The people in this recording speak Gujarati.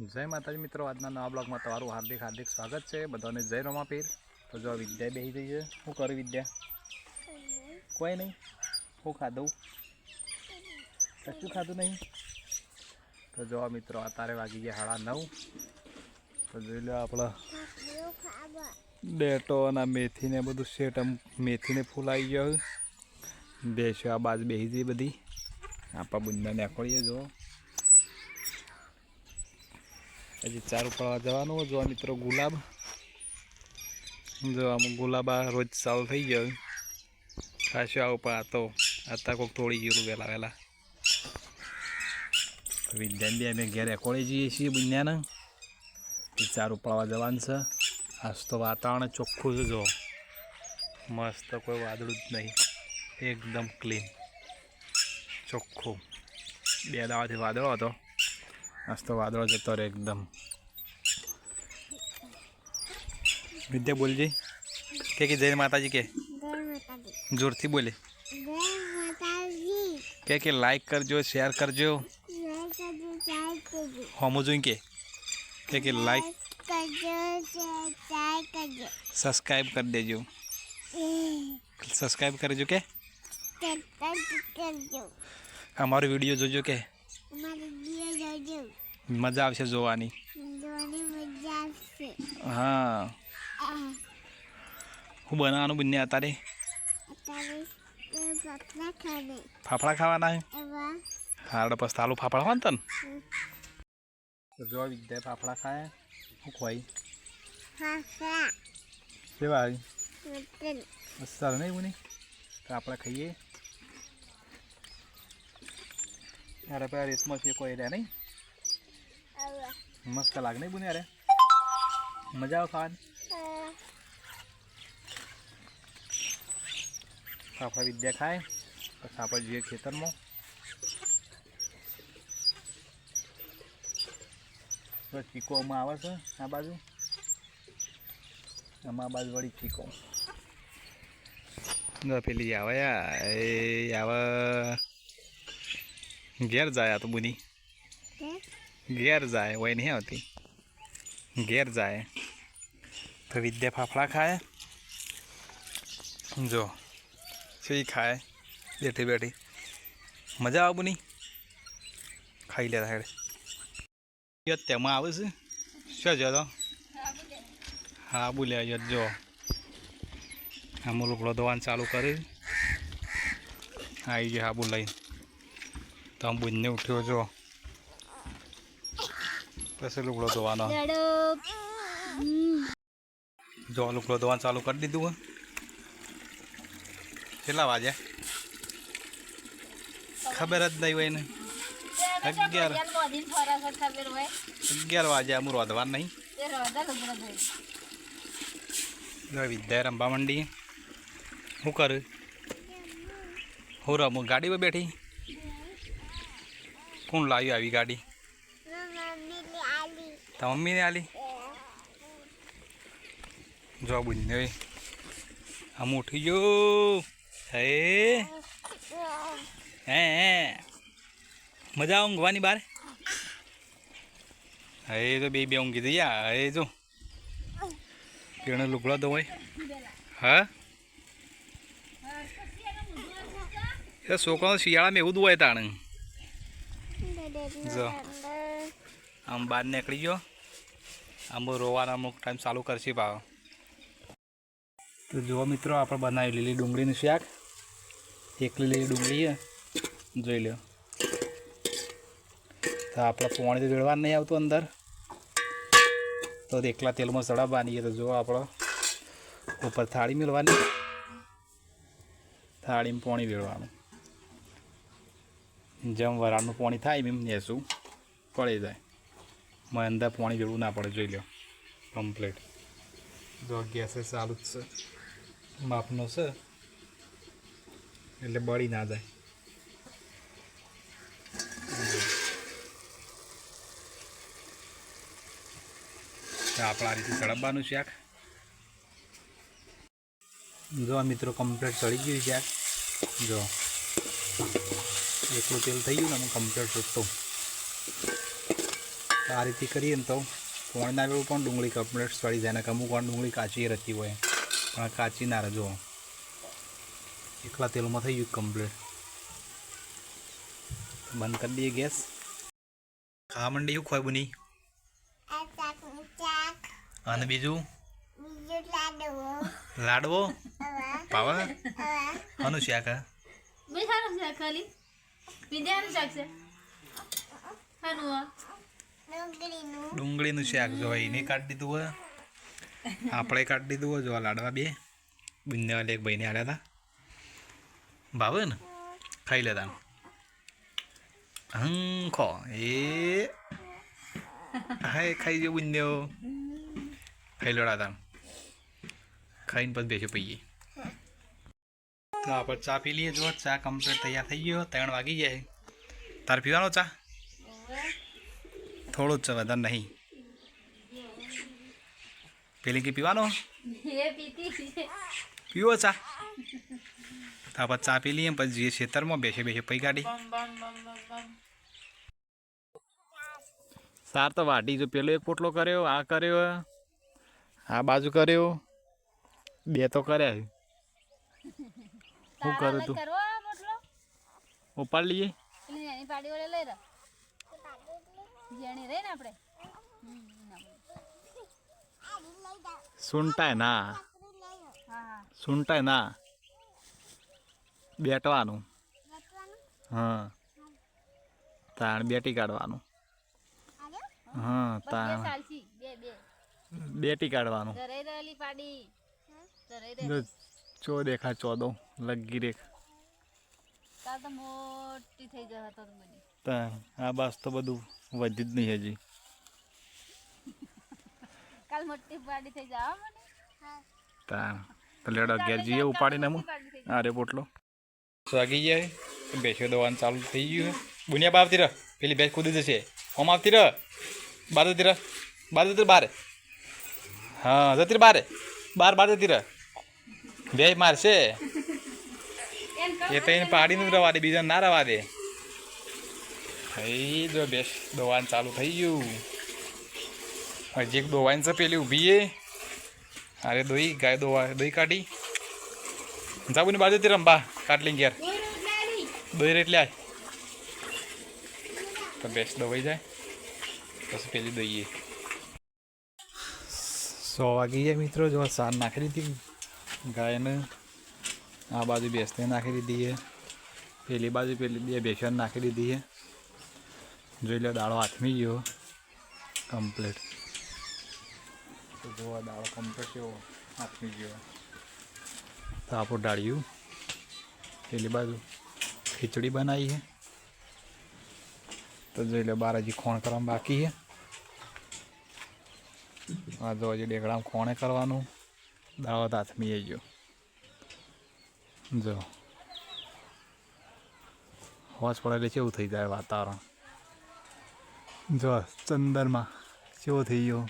જય માતાજી મિત્રો, આજના નવા બ્લોગમાં તમારું હાર્દિક હાર્દિક સ્વાગત છે. બધાને જય રમાપીર તો જો વિદ્યા બેસી જઈ છે. શું કરું વિદ્યા? કોઈ નહીં. શું ખાધું? કશું ખાધું નહીં. તો જો મિત્રો, અત્યારે વાગી ગયા સાડા નવ. તો જોઈ લો આપણા ડેટો અને મેથીને બધું સેટ મેથીને ફૂલ આવી ગયો બેસ્યો, આ બાજુ બેસી જઈ બધી. આપણા બુંદાને નીકળીએ જો હજી ચાર પડવા જવાનું જો આ મિત્રો ગુલાબ. જો આમ ગુલાબ આ રોજ ચાલુ થઈ ગયો. ખાસો આવું ઉપર આ તો. અત્યારે કોઈક તોડી ગયું વહેલા વહેલા. વિદ્યાન અમે ઘેરે કોળી જઈએ છીએ બુન્યાને. એ ચાર ઉપાડવા જવાનું છે. આજ તો વાતાવરણ ચોખ્ખું છે જો. મસ્ત કોઈ વાદળું જ નહીં. એકદમ ક્લીન ચોખ્ખું. બે દાવાથી વાદળો હતો. આજ તો વાદળો જતો રહે એકદમ વિદ્યા બોલજી કે કે જય માતાજી કે જોરથી બોલે કે કે લાઈક કરજો શેર કરજો હોમો જોઈ કે કે કે લાઈક સબસ્ક્રાઈબ કરી દેજો સબસ્ક્રાઈબ કરજો કે અમારો વીડિયો જોજો કે મજા આવશે જોવાની. હા. હું બનાવવાનું બંને અત્યારે? ફાફડા ખાવાના. હાડ પછી તાલું ફાફડા હોય તને? જો વિદ્યા ફાફડા ખાય. શું ખોઈ કેવા આવી? સારું નહીં? બની તો આપણે ખાઈએ. યારે પેલા રેતમાં છે કોઈ રહ્યા નહીં. મસ્ત લાગે નહીં બની યારે મજા આવે ખાવાની? ફાફડા વિદ્યા ખાય, પછી આપણે જઈએ ખેતરમાં. બસ ચીકો આમાં આવે છે, આ બાજુ. આમાં આ બાજુ વળી ચીકો. પેલી આવે એ, આવે ઘેર જાય આ તો બુની. ઘેર જાય હોય નહીં આવતી. ઘેર જાય. તો વિદ્યા ફાફડા ખાય. જો સી ખાય? બેઠી બેઠી. મજા આવે બુની? ખાઈ લેતા હેડે યત તેમાં આવે છે. શું જો તો? હા બોલ્યા યત જો આમ લુકડો દવાન ચાલુ કરી. આવી ગયો હાબુ લઈને. તો આમ ઉઠ્યો છો પછી લુકડો ધોવાનો. જો લુકડો ધોવાનું ચાલુ કરી દીધું હે. કેટલા વાગ્યા? ખબર જ નહીં હોય ને. અગિયાર. અગિયાર વાગ્યા અમુર વધવા નહીં. વિદ્યા રમવા માંડી. શું કર હું રમું? ગાડીમાં બેઠી? કોણ લાવ્યું આવી ગાડી. તા મમ્મીને આલી? જો બુને આમ ઉઠી ગયો. હે? હે મજા ઊંઘવાની બાર? હે તો બે બે ઊંઘી થઈ ગયા હે, જો. પેણે લુગડો હોય હા? છોકરાઓ શિયાળામાં એવું હોય તાણે. જો, આમ બહાર નીકળી ગયો. આમ રોવાના અમુક ટાઈમ ચાલુ કરશે ભાવ. તો જુઓ મિત્રો, આપણે બનાવી લીલી ડુંગળીનું શાક. એકલી લીલી ડુંગળી જોઈ લો તો આપણે પોણી તો વેળવાનું નહીં આવતું અંદર. તો એકલા તેલમાં સડાવવાની તો જો આપણો ઉપર થાળી મેળવાની. થાળીમાં પોણી વેળવાનું જેમ વરાળનું પાણી થાય એમ નેસું. પડી જાય. મને અંદર પાણી વેળવું ના પડે, જોઈ લો કમ્પ્લીટ જો ગેસ ચાલુ જ છે. માપનો છે. એટલે બળી ના જાય. આપણા રીતે ચડબવાનું શાક. જો મિત્રો કમ્પ્લીટ ચડી ગયું શાક જો. એકલું તેલ થઈ ગયું ને હું કમ્પ્લીટ છૂટતું આ રીતે કરીએ ને તો કોણના ના વેવું પણ ડુંગળી કમ્પ્લીટ સળી જાય. ને અમુક વાર ડુંગળી કાચી રહેતી હોય પણ કાચી ના રહે. એકલા તેલમાં થઈ ગયું કમ્પ્લીટ બંધ કરી દઈએ ગેસ. ખાવા મંડી શું ખોય બની? અને બીજું? લાડવો? પાવા અનુ શાખા ખાલી. વિદ્યાનું શાક છે? હાનું ડુંગળીનું. ડુંગળીનું શાક જો એને કાઢી દીધું હોય. આપણે કાઢી દીધું હોય જો લાડવા બે. બંને એક ભાઈને આલ્યા હતા ભાવે ને? ખાઈ લેતા હમ ખો એ. હાય ખાઈ જો બંને ખાઈ લોડા તા ખાઈને પછી બેસી પીએ તો આપણે ચા પી લઈએ. જો ચા કમ્પ્લીટ તૈયાર થઈ ગયો. ત્રણ વાગી જાય તારે પીવાનો ચા? થોડો જ છે વધારે નહીં. પેલી કે પીવાનો? એ પીતી છે. પીવો ચા? તો આપણે ચા પી લઈએ પછી જઈએ ખેતરમાં બેસે બેસે પૈ ગાડી. સાર તો વાટી જો પેલો એક પોટલો કર્યો આ કર્યો આ બાજુ કર્યો બે તો કર્યા શું કરું તું? ઉપાડ લઈએ? એની પાડી વડે લઈ રહી ને આપણે. હમ, ના. સુનટાય ના. બેટવાનું. હા. તાણ બેટી કાઢવાનું. હા તાણ. બેટી કાઢવાનું. ચો દેખા ચોદો લગી રેખ. તાર તો મોટી થઈ જશે તો બની તાણ આ બાસ તો બધું વધ્યું જ નહીં હજી. કાલ મોટી પાડી થઈ જાવ મને. તાણ તો લેડો અગિયાર જઈએ ઉપાડીને હું અરે પોટલો. વાગી જાય. તો બેસો દવાનું ચાલુ થઈ ગયું બુનિયા બહાર આવતી રહ પેલી બેસ કૂદી જશે. ઓમ આવતી રહ બાર જતી રહ બાર જતી બારે. હા જતી રહ બારે. બાર બાર જતી રહ બે મારશે એ તો એને પાડીને જ રવા દે બીજા ના રવા દે. થઈ જો બેસ દોવાનું ચાલુ થઈ ગયું. હજી એક દોવાની છે પેલી ઊભી એ અરે દોઈ ગાય દોવા દોઈ કાઢી. જાબુની બાજુથી રંબા કાટલી ઘેર. દોઈ રે એટલે આય તો બેસ દોવાઈ જાય. પછી પેલી દઈએ. સો વાગી જાય મિત્રો જો સાર નાખી દીધી ગાયને આ બાજુ બેસતી નાખી દીધી છે. પેલી બાજુ પેલી બે બેસન નાખી દીધી છે. જોઈ લો દાળો હાથમી ગયો. કમ્પ્લીટ જોવા દાળો કમ્પ્લીટ કેવો હાથમી ગયો. તો આપણું ડાળ્યું પેલી બાજુ ખીચડી બનાવી છે. તો જોઈ લે, બાર હજી ખોણ કરવાનું બાકી છે. આ જો હજી ડેગડામાં ખોણે કરવાનું. દાવત હાથમી આવી ગયો જો હોશ પડે એટલે કેવું થઈ જાય વાતાવરણ જો ચંદરમાં કેવો થઈ ગયો